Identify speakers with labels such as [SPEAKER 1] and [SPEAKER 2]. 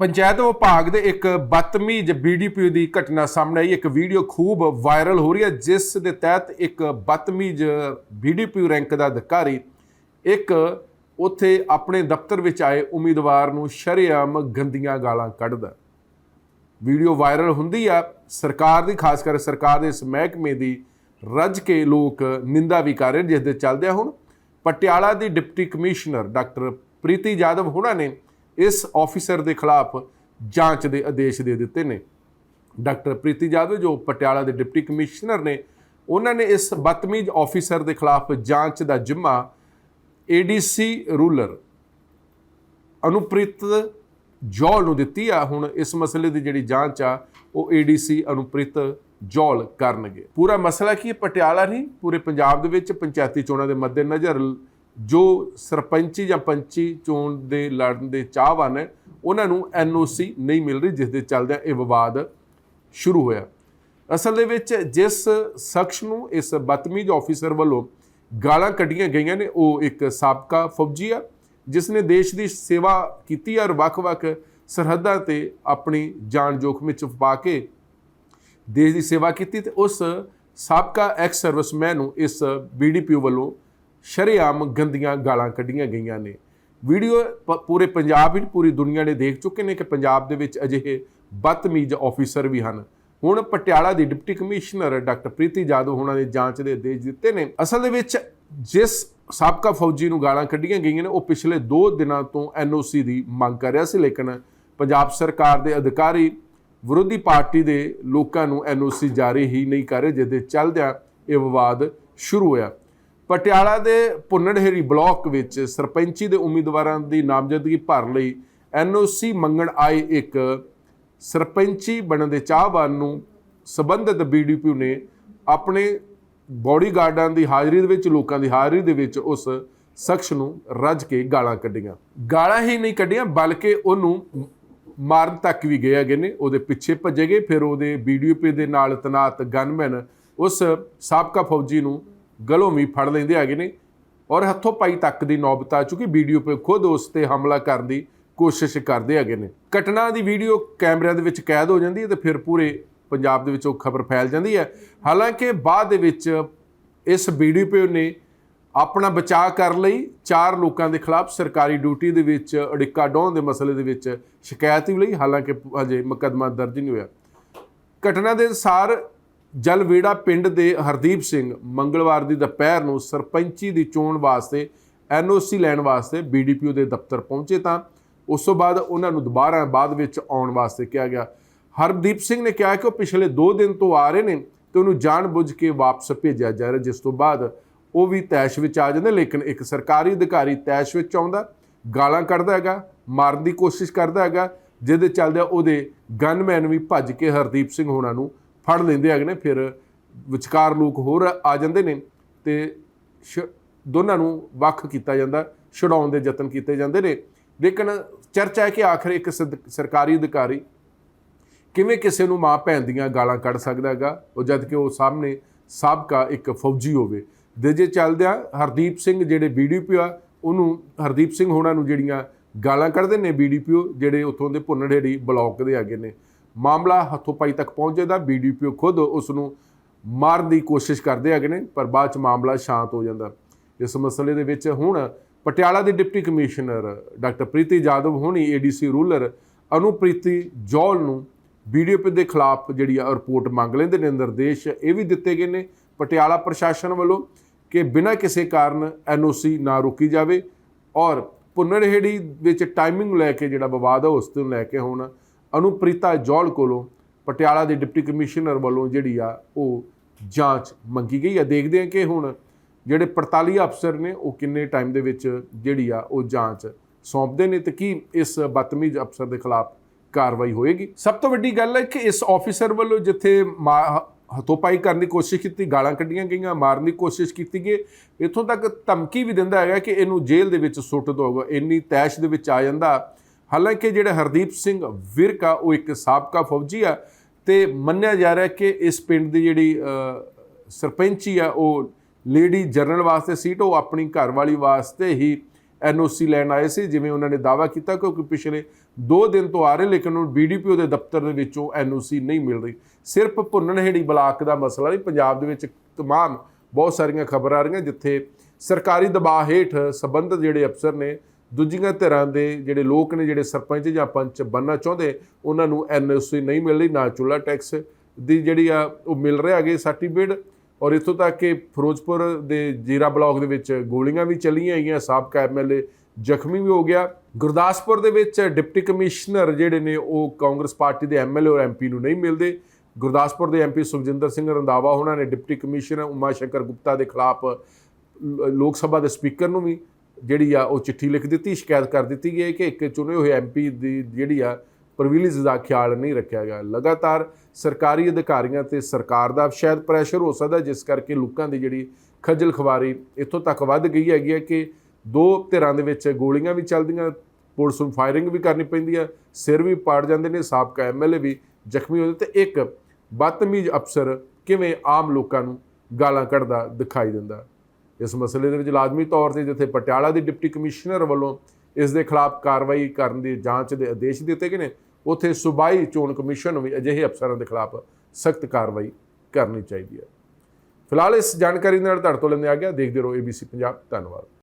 [SPEAKER 1] ਪੰਚਾਇਤ ਵਿਭਾਗ ਦੇ ਇੱਕ ਬਦਤਮੀਜ਼ ਬੀਡੀਪੀ ਦੀ ਘਟਨਾ ਸਾਹਮਣੇ ਆਈ। ਇੱਕ ਵੀਡੀਓ ਖੂਬ ਵਾਇਰਲ ਹੋ ਰਹੀ ਹੈ ਜਿਸ ਦੇ ਤਹਿਤ ਇੱਕ ਬਦਤਮੀਜ਼ ਬੀਡੀਪੀ ਰੈਂਕ ਦਾ ਅਧਿਕਾਰੀ ਇੱਕ ਉੱਥੇ ਆਪਣੇ ਦਫ਼ਤਰ ਵਿੱਚ ਆਏ ਉਮੀਦਵਾਰ ਨੂੰ ਸ਼ਰੇਆਮ ਗੰਦੀਆਂ ਗਾਲਾਂ ਕੱਢਦਾ। ਵੀਡੀਓ ਵਾਇਰਲ ਹੁੰਦੀ ਆ। ਸਰਕਾਰ ਦੀ ਖਾਸ ਕਰ ਸਰਕਾਰ ਦੇ ਇਸ ਮਹਿਕਮੇ ਦੀ ਰੱਜ ਕੇ ਲੋਕ ਨਿੰਦਾ ਵੀ ਕਰ ਰਹੇ ਨੇ, ਜਿਸ ਦੇ ਚੱਲਦਿਆਂ ਹੁਣ ਪਟਿਆਲਾ ਦੀ deputy commissioner doctor Preeti Jadav ਹੋਣਾ ਨੇ ਇਸ ਆਫੀਸਰ ਦੇ ਖਿਲਾਫ ਜਾਂਚ ਦੇ ਆਦੇਸ਼ ਦੇ ਦਿੱਤੇ ਨੇ। ਡਾਕਟਰ ਪ੍ਰੀਤੀ ਜਾਦਵ, ਜੋ ਪਟਿਆਲਾ ਦੇ ਡਿਪਟੀ ਕਮਿਸ਼ਨਰ ਨੇ, ਉਹਨਾਂ ਨੇ ਇਸ ਬਦਤਮੀਜ਼ ਆਫੀਸਰ ਦੇ ਖਿਲਾਫ ਜਾਂਚ ਦਾ ਜ਼ਿੰਮਾ ਏਡੀਸੀ ਰੂਲਰ ਅਨੁਪ੍ਰੀਤ ਜੌਲ ਨੂੰ ਦਿੱਤੀ ਆ। ਹੁਣ ਇਸ ਮਸਲੇ ਦੀ ਜਿਹੜੀ ਜਾਂਚ ਆ, ਉਹ ਏਡੀਸੀ ਅਨੁਪ੍ਰੀਤ ਜੌਲ ਕਰਨਗੇ। ਪੂਰਾ ਮਸਲਾ ਕੀ ਪਟਿਆਲਾ ਨਹੀਂ, ਪੂਰੇ ਪੰਜਾਬ ਦੇ ਵਿੱਚ ਪੰਚਾਇਤੀ ਚੋਣਾਂ ਦੇ ਮੱਦੇਨਜ਼ਰ ਜੋ ਸਰਪੰਚੀ ਜਾਂ ਪੰਚੀ ਚੋਣ ਦੇ ਲੜਨ ਦੇ ਚਾਹਵਾਨ ਹੈ, ਉਹਨਾਂ ਨੂੰ ਐਨਓਸੀ ਨਹੀਂ ਮਿਲ ਰਹੀ, ਜਿਸ ਦੇ ਚੱਲਦਿਆਂ ਇਹ ਵਿਵਾਦ ਸ਼ੁਰੂ ਹੋਇਆ। ਅਸਲ ਦੇ ਵਿੱਚ ਜਿਸ ਸ਼ਖਸ ਨੂੰ, ਇਸ ਬਤਮੀਜ਼ ਆਫੀਸਰ ਵੱਲੋਂ ਗਾਲਾਂ ਕੱਢੀਆਂ ਗਈਆਂ ਨੇ, ਉਹ ਇੱਕ ਸਾਬਕਾ ਫੌਜੀ ਆ, ਜਿਸ ਨੇ ਦੇਸ਼ ਦੀ ਸੇਵਾ ਕੀਤੀ ਔਰ ਵੱਖ-ਵੱਖ ਸਰਹੱਦਾਂ ਤੇ ਆਪਣੀ ਜਾਨ ਜੋਖਮ ਵਿੱਚ ਪਾ ਕੇ ਦੇਸ਼ ਦੀ ਸੇਵਾ ਕੀਤੀ ਤੇ ਉਸ ਸਾਬਕਾ ਐਕਸ ਸਰਵਿਸਮੈਨ ਨੂੰ ਇਸ ਬੀਡੀਪੀਓ ਵੱਲੋਂ ਸ਼ਰੇਆਮ ਗੰਦੀਆਂ ਗਾਲਾਂ ਕੱਢੀਆਂ ਗਈਆਂ ਨੇ। ਵੀਡੀਓ ਪ- ਪੂਰੇ ਪੰਜਾਬ ਵਿੱਚ, ਪੂਰੀ ਦੁਨੀਆ ਨੇ ਦੇਖ ਚੁੱਕੇ ਨੇ ਕਿ ਪੰਜਾਬ ਦੇ ਵਿੱਚ ਅਜਿਹੇ ਬਦਤਮੀਜ਼ ਆਫੀਸਰ ਵੀ ਹਨ। ਹੁਣ ਪਟਿਆਲਾ ਦੀ deputy commissioner doctor Preeti Jadav ਉਹਨਾਂ ਨੇ ਜਾਂਚ ਦੇ ਆਦੇਸ਼ ਦਿੱਤੇ ਨੇ। ਅਸਲ ਦੇ ਵਿੱਚ ਜਿਸ ਸਾਬਕਾ ਫੌਜੀ ਨੂੰ ਗਾਲਾਂ ਕੱਢੀਆਂ ਗਈਆਂ ਨੇ, ਉਹ ਪਿਛਲੇ 2 ਦਿਨਾਂ ਤੋਂ ਐਨਓਸੀ ਦੀ ਮੰਗ ਕਰ ਰਿਹਾ ਸੀ, ਲੇਕਿਨ ਪੰਜਾਬ ਸਰਕਾਰ ਦੇ ਅਧਿਕਾਰੀ ਵਿਰੋਧੀ ਪਾਰਟੀ ਦੇ ਲੋਕਾਂ ਨੂੰ ਐਨਓਸੀ ਜਾਰੀ ਹੀ ਨਹੀਂ ਕਰ ਰਹੇ, ਜਿਸ ਦੇ ਚੱਲਦਿਆਂ ਇਹ ਵਿਵਾਦ ਸ਼ੁਰੂ ਹੋਇਆ। ਪਟਿਆਲਾ ਦੇ ਪੁੰਨੜਹੇਰੀ ਬਲਾਕ ਵਿੱਚ ਸਰਪੰਚੀ ਦੇ ਉਮੀਦਵਾਰਾਂ ਦੀ ਨਾਮਜ਼ਦਗੀ ਭਰਨ ਲਈ ਐਨਓਸੀ ਮੰਗਣ ਆਏ ਇੱਕ ਸਰਪੰਚੀ ਬਣਨ ਦੇ ਚਾਹਵਾਨ ਨੂੰ ਸਬੰਧਤ ਬੀਡੀਪੀ ਨੇ ਆਪਣੇ ਬੋਡੀਗਾਰਡਾਂ ਦੀ ਹਾਜ਼ਰੀ ਦੇ ਵਿੱਚ, ਲੋਕਾਂ ਦੀ ਹਾਜ਼ਰੀ ਦੇ ਵਿੱਚ ਉਸ ਸ਼ਖਸ ਨੂੰ ਰੱਜ ਕੇ ਗਾਲਾਂ ਕੱਢੀਆਂ। ਗਾਲਾਂ ਹੀ ਨਹੀਂ ਕੱਢੀਆਂ, ਬਲਕਿ ਉਹਨੂੰ ਮਾਰਨ ਤੱਕ ਵੀ ਗਏ ਹੈਗੇ ਨੇ। ਉਹਦੇ ਪਿੱਛੇ ਭੱਜੇ ਗਏ, ਫਿਰ ਉਹਦੇ ਬੀਡੀਓਪੀ ਦੇ ਨਾਲ ਤਨਾਤ ਗਨਮੈਨ ਉਸ ਸਾਬਕਾ ਫੌਜੀ ਨੂੰ ਗਲੋਂ ਵੀ ਫੜ ਲੈਂਦੇ ਹੈਗੇ ਨੇ ਔਰ ਹੱਥੋਂ ਪਾਈ ਤੱਕ ਦੀ ਨੌਬਤ ਆ ਚੁੱਕੀ, ਵੀਡੀਓ 'ਤੇ ਖੁਦ ਉਸ ਤੇ ਹਮਲਾ ਕਰਨ ਦੀ ਕੋਸ਼ਿਸ਼ ਕਰਦੇ ਹੈਗੇ ਨੇ। ਘਟਨਾ ਦੀ ਵੀਡੀਓ ਕੈਮਰਿਆਂ ਦੇ ਵਿੱਚ ਕੈਦ ਹੋ ਜਾਂਦੀ ਹੈ ਤੇ ਫਿਰ ਪੂਰੇ ਪੰਜਾਬ ਦੇ ਵਿੱਚ ਉਹ ਖਬਰ ਫੈਲ ਜਾਂਦੀ ਹੈ। ਹਾਲਾਂਕਿ ਬਾਅਦ ਦੇ ਵਿੱਚ ਇਸ ਵੀਡੀਓ ਨੇ ਆਪਣਾ ਬਚਾਅ ਕਰਨ ਲਈ। ਚਾਰ ਲੋਕਾਂ ਦੇ ਖਿਲਾਫ ਸਰਕਾਰੀ ਡਿਊਟੀ ਦੇ ਵਿੱਚ ਅੜਿੱਕਾ ਡਾਉਣ ਦੇ ਮਸਲੇ ਦੇ ਵਿੱਚ ਸ਼ਿਕਾਇਤ ਵੀ ਲਈ। ਹਾਲਾਂਕਿ ਹਜੇ ਮੁਕੱਦਮਾ ਦਰਜ ਨਹੀਂ ਹੋਇਆ। ਘਟਨਾ ਦੇ ਅਨੁਸਾਰ ਜਲਵੇੜਾ ਪਿੰਡ ਦੇ ਹਰਦੀਪ ਸਿੰਘ ਮੰਗਲਵਾਰ ਦੀ ਦੁਪਹਿਰ ਨੂੰ ਸਰਪੰਚੀ ਦੀ ਚੋਣ ਵਾਸਤੇ ਐਨਓਸੀ ਲੈਣ ਵਾਸਤੇ ਬੀਡੀਪੀਓ ਦੇ ਦਫ਼ਤਰ ਪਹੁੰਚੇ ਤਾਂ ਉਸ ਤੋਂ ਬਾਅਦ ਉਹਨਾਂ ਨੂੰ ਦੁਬਾਰਾ ਬਾਅਦ ਵਿੱਚ ਆਉਣ ਵਾਸਤੇ ਕਿਹਾ ਗਿਆ। ਹਰਦੀਪ ਸਿੰਘ ਨੇ ਕਿਹਾ ਕਿ ਉਹ ਪਿਛਲੇ 2 ਦਿਨ ਤੋਂ ਆ ਰਹੇ ਨੇ ਤੇ ਉਹਨੂੰ ਜਾਣਬੁੱਝ ਕੇ ਵਾਪਸ ਭੇਜਿਆ ਜਾ ਰਿਹਾ, ਜਿਸ ਤੋਂ ਬਾਅਦ ਉਹ ਵੀ ਤੈਸ਼ ਵਿੱਚ ਆ ਜਾਂਦੇ ਲੇਕਿਨ ਇੱਕ ਸਰਕਾਰੀ ਅਧਿਕਾਰੀ ਤੈਸ਼ ਵਿੱਚ ਆਉਂਦਾ, ਗਾਲਾਂ ਕੱਢਦਾ ਹੈਗਾ, ਮਾਰਨ ਦੀ ਕੋਸ਼ਿਸ਼ ਕਰਦਾ ਹੈਗਾ, ਜਿਹਦੇ ਚੱਲਦਿਆਂ ਉਹਦੇ ਗਨਮੈਨ ਵੀ ਭੱਜ ਕੇ ਹਰਦੀਪ ਸਿੰਘ ਹੋਣਾ ਨੂੰ ਫੜ ਲੈਂਦੇ ਹੈਗੇ ਨੇ, ਫਿਰ ਵਿਚਕਾਰ ਲੋਕ ਹੋਰ ਆ ਜਾਂਦੇ ਨੇ ਤੇ ਸ਼- ਦੋਨਾਂ ਨੂੰ ਵੱਖ ਕੀਤਾ ਜਾਂਦਾ, ਛਡਾਉਣ ਦੇ ਯਤਨ ਕੀਤੇ ਜਾਂਦੇ ਨੇ। ਲੇਕਿਨ ਚਰਚਾ ਹੈ ਕਿ ਆਖਰ ਇੱਕ ਸਦ- ਸਰਕਾਰੀ ਅਧਿਕਾਰੀ ਕਿਵੇਂ ਕਿਸੇ ਨੂੰ ਮਾਂ ਭੈਣ ਦੀਆਂ ਗਾਲਾਂ ਕੱਢ ਸਕਦਾ ਹੈਗਾ? ਉਹ ਜਦ ਕਿ ਉਹ ਸਾਹਮਣੇ ਸਾਬਕਾ ਇੱਕ ਫੌਜੀ ਹੋਵੇ। ਦੇ ਜੇ ਚੱਲਦਿਆਂ ਹਰਦੀਪ ਸਿੰਘ ਜਿਹੜੇ ਬੀਡੀਪੀਓ ਆ, ਉਹਨੂੰ ਹਰਦੀਪ ਸਿੰਘ ਹੋਣਾ ਨੂੰ ਜਿਹੜੀਆਂ ਗਾਲਾਂ ਕੱਢਦੇ ਨੇ ਬੀਡੀਪੀਓ ਜਿਹੜੇ ਉੱਥੋਂ ਦੇ ਭੁੰਨੜੇੜੀ ਬਲਾਕ ਦੇ ਹੈਗੇ ਨੇ ਮਾਮਲਾ ਹੱਥੋਂ ਪਾਈ ਤੱਕ ਪਹੁੰਚੇ ਦਾ ਬੀਡੀਪੀਓ ਖੁਦ ਉਸ ਨੂੰ ਮਾਰਨ ਦੀ ਕੋਸ਼ਿਸ਼ ਕਰਦੇ ਹੈਗੇ ਨੇ, ਪਰ ਬਾਅਦ ਚ ਮਾਮਲਾ ਸ਼ਾਂਤ ਹੋ ਜਾਂਦਾ। ਇਸ ਮਸਲੇ ਦੇ ਵਿੱਚ ਹੁਣ ਪਟਿਆਲਾ ਦੇ deputy commissioner doctor Preeti Jadav ਹੋਣੀ, ਏਡੀਸੀ ਰੂਲਰ ਅਨੁਪ੍ਰੀਤੀ ਜੋਲ ਨੂੰ ਬੀਡੀਪੀ ਦੇ ਖਿਲਾਫ ਜਿਹੜੀ ਆ ਰਿਪੋਰਟ ਮੰਗ ਲੈਂਦੇ ਨੇ। ਨਿਰਦੇਸ਼ ਇਹ ਵੀ ਦਿੱਤੇ ਗਏ ਨੇ ਪਟਿਆਲਾ ਪ੍ਰਸ਼ਾਸਨ ਵੱਲੋਂ ਕਿ ਬਿਨਾਂ ਕਿਸੇ ਕਾਰਨ ਐਨਓਸੀ ਨਾ ਰੋਕੀ ਜਾਵੇ ਔਰ ਪੁਨਰਹੇੜੀ ਵਿੱਚ ਟਾਈਮਿੰਗ ਲੈ ਕੇ ਜਿਹੜਾ ਵਿਵਾਦ ਹੈ ਉਸ ਤੋਂ ਲੈ ਕੇ ਹੁਣ ਅਨੁਪ੍ਰੀਤਾ ਜੋਲ ਕੋਲੋਂ ਪਟਿਆਲਾ ਦੇ ਡਿਪਟੀ ਕਮਿਸ਼ਨਰ ਵੱਲੋਂ ਜਿਹੜੀ ਆ ਉਹ ਜਾਂਚ ਮੰਗੀ ਗਈ ਆ। ਦੇਖਦੇ ਹਾਂ ਕਿ ਹੁਣ ਜਿਹੜੇ 45 ਅਫਸਰ ਨੇ ਉਹ ਕਿੰਨੇ ਟਾਈਮ ਦੇ ਵਿੱਚ ਜਿਹੜੀ ਆ ਉਹ ਜਾਂਚ ਸੌਂਪਦੇ ਨੇ ਤੇ ਕੀ ਇਸ ਬਦਤਮੀਜ਼ ਅਫਸਰ ਦੇ ਖਿਲਾਫ ਕਾਰਵਾਈ ਹੋਏਗੀ। ਸਭ ਤੋਂ ਵੱਡੀ ਗੱਲ ਹੈ ਕਿ ਇਸ ਆਫੀਸਰ ਵੱਲੋਂ ਜਿੱਥੇ ਮਾ- ਹੱਥੋਂਪਾਈ ਕਰਨ ਦੀ ਕੋਸ਼ਿਸ਼ ਕੀਤੀ, ਗਾਲਾਂ ਕੱਢੀਆਂ ਗਈਆਂ, ਮਾਰਨ ਦੀ ਕੋਸ਼ਿਸ਼ ਕੀਤੀ ਗਈ, ਇਥੋਂ ਤੱਕ ਧਮਕੀ ਵੀ ਦਿੰਦਾ ਹੈਗਾ ਕਿ ਇਹਨੂੰ ਜੇਲ੍ਹ ਦੇ ਵਿੱਚ ਸੁੱਟ ਦੋਗਾ ਇੰਨੀ ਤੈਸ਼ ਦੇ ਵਿੱਚ ਆ ਜਾਂਦਾ ਹਾਲਾਂਕਿ ਜਿਹੜਾ ਹਰਦੀਪ ਸਿੰਘ ਵਿਰਕ ਆ ਉਹ ਇੱਕ ਸਾਬਕਾ ਫੌਜੀ ਆ ਤੇ ਮੰਨਿਆ ਜਾ ਰਿਹਾ ਕਿ ਇਸ ਪਿੰਡ ਦੀ ਜਿਹੜੀ ਅ, ਸਰਪੰਚੀ ਆ ਉਹ ਲੇਡੀ ਜਨਰਲ ਵਾਸਤੇ ਸੀਟ ਉਹ ਆਪਣੀ ਘਰਵਾਲੀ ਵਾਸਤੇ ਹੀ ਐਨਓਸੀ ਲੈਣ ਆਏ ਸੀ ਜਿਵੇਂ ਉਹਨਾਂ ਨੇ ਦਾਅਵਾ ਕੀਤਾ ਕਿਉਂਕਿ ਪਿਛਲੇ ਦੋ ਦਿਨ ਤੋਂ ਆ ਰਹੇ ਲੇਕਿਨ ਉਹ ਬੀਡੀਪੀਓ ਦੇ ਦਫ਼ਤਰ ਦੇ ਵਿੱਚੋਂ ਐਨਓਸੀ ਨਹੀਂ ਮਿਲ ਰਹੀ। ਸਿਰਫ ਭੁੰਨਣਹੇੜੀ ਬਲਾਕ ਦਾ ਮਸਲਾ ਨਹੀਂ ਪੰਜਾਬ ਦੇ ਵਿੱਚ ਤਮਾਮ ਬਹੁਤ ਸਾਰੀਆਂ ਖਬਰਾਂ ਆ ਰਹੀਆਂ ਜਿੱਥੇ ਸਰਕਾਰੀ ਦਬਾਅ ਹੇਠ ਸੰਬੰਧਿਤ ਜਿਹੜੇ ਅਫਸਰ ਨੇ ਦੂਜੀਆਂ ਧਿਰਾਂ ਦੇ ਜਿਹੜੇ ਲੋਕ ਨੇ, ਜਿਹੜੇ ਸਰਪੰਚ ਜਾਂ ਪੰਚ ਬੰਨਾ ਚਾਹੁੰਦੇ, ਉਹਨਾਂ ਨੂੰ ਐਨਓਸੀ ਨਹੀਂ ਮਿਲ ਰਹੀ ਨਾ ਚੁੱਲਾ ਟੈਕਸ ਦੀ ਜਿਹੜੀ ਆ, ਉਹ ਮਿਲ ਰਿਹਾ ਹੈਗੇ ਸਰਟੀਫਿਕੇਟ। ਔਰ ਇੱਥੋਂ ਤੱਕ ਕਿ ਫਿਰੋਜ਼ਪੁਰ ਦੇ ਜੀਰਾ ਬਲਾਕ ਦੇ ਵਿੱਚ ਗੋਲੀਆਂ ਵੀ ਚੱਲੀਆਂ ਹੈਗੀਆਂ ਸਾਬਕਾ ਐਮਐਲਏ ਜ਼ਖਮੀ ਵੀ ਹੋ ਗਿਆ। ਗੁਰਦਾਸਪੁਰ ਦੇ ਵਿੱਚ ਡਿਪਟੀ ਕਮਿਸ਼ਨਰ ਜਿਹੜੇ ਨੇ, ਉਹ ਕਾਂਗਰਸ ਪਾਰਟੀ ਦੇ ਐਮਐਲਏ ਔਰ ਐਮਪੀ ਨੂੰ ਨਹੀਂ ਮਿਲਦੇ। ਗੁਰਦਾਸਪੁਰ ਦੇ ਐਮਪੀ ਸੁਖਜਿੰਦਰ ਸਿੰਘ ਰੰਧਾਵਾ, ਉਹਨਾਂ ਨੇ ਡਿਪਟੀ ਕਮਿਸ਼ਨਰ ਉਮਾ ਸ਼ੰਕਰ ਗੁਪਤਾ ਦੇ ਖਿਲਾਫ ਲੋਕ ਸਭਾ ਦੇ ਸਪੀਕਰ ਨੂੰ ਵੀ ਜਿਹੜੀ ਆ ਉਹ ਚਿੱਠੀ ਲਿਖ ਦਿੱਤੀ, ਸ਼ਿਕਾਇਤ ਕਰ ਦਿੱਤੀ ਗਈ ਹੈ ਕਿ ਇੱਕ ਚੁਣੇ ਹੋਏ ਐਮਪੀ ਦੀ ਜਿਹੜੀ ਆ ਪ੍ਰਿਵਿਲੇਜ ਦਾ ਖਿਆਲ ਨਹੀਂ ਰੱਖਿਆ ਗਿਆ। ਲਗਾਤਾਰ ਸਰਕਾਰੀ ਅਧਿਕਾਰੀਆਂ ਤੇ ਸਰਕਾਰ ਦਾ ਸ਼ਾਇਦ ਪ੍ਰੈਸ਼ਰ ਹੋ ਸਕਦਾ, ਜਿਸ ਕਰਕੇ ਲੋਕਾਂ ਦੀ ਜਿਹੜੀ ਖੱਜਲ ਖਵਾਰੀ ਇੱਥੋਂ ਤੱਕ ਵੱਧ ਗਈ ਹੈਗੀ ਹੈ ਕਿ ਦੋ ਧਿਰਾਂ ਦੇ ਵਿੱਚ ਗੋਲੀਆਂ ਵੀ ਚੱਲਦੀਆਂ, ਪੁਲਿਸ ਨੂੰ ਫਾਇਰਿੰਗ ਵੀ ਕਰਨੀ ਪੈਂਦੀ ਹੈ ਸਿਰ ਵੀ ਪਾੜ ਜਾਂਦੇ ਨੇ, ਸਾਬਕਾ ਐਮਐਲਏ ਵੀ ਜ਼ਖਮੀ ਹੋਏ ਤੇ ਇੱਕ ਬਦਤਮੀਜ਼ ਅਫਸਰ ਕਿਵੇਂ ਆਮ ਲੋਕਾਂ ਨੂੰ ਗਾਲਾਂ ਕੱਢਦਾ ਦਿਖਾਈ ਦਿੰਦਾ। ਇਸ ਮਸਲੇ ਦੇ ਵਿੱਚ ਲਾਜ਼ਮੀ ਤੌਰ ਤੇ ਜਿੱਥੇ ਪਟਿਆਲਾ ਦੀ ਡਿਪਟੀ ਕਮਿਸ਼ਨਰ ਵੱਲੋਂ ਇਸ ਦੇ ਖਿਲਾਫ ਕਾਰਵਾਈ ਕਰਨ ਦੀ ਜਾਂਚ ਦੇ ਆਦੇਸ਼ ਦਿੱਤੇ ਗਏ ਨੇ, ਉੱਥੇ ਸੂਬਾਈ ਚੋਣ ਕਮਿਸ਼ਨ ਨੂੰ ਵੀ ਅਜਿਹੇ ਅਫਸਰਾਂ ਦੇ ਖਿਲਾਫ ਸਖਤ ਕਾਰਵਾਈ ਕਰਨੀ ਚਾਹੀਦੀ ਹੈ। ਫਿਲਹਾਲ ਇਸ ਜਾਣਕਾਰੀ ਨਾਲ ਤੁਹਾਡੇ ਤੋਂ ਲੈਂਦੇ ਆ ਗਿਆ, ਦੇਖਦੇ ਰਹੋ ABC ਪੰਜਾਬ, ਧੰਨਵਾਦ।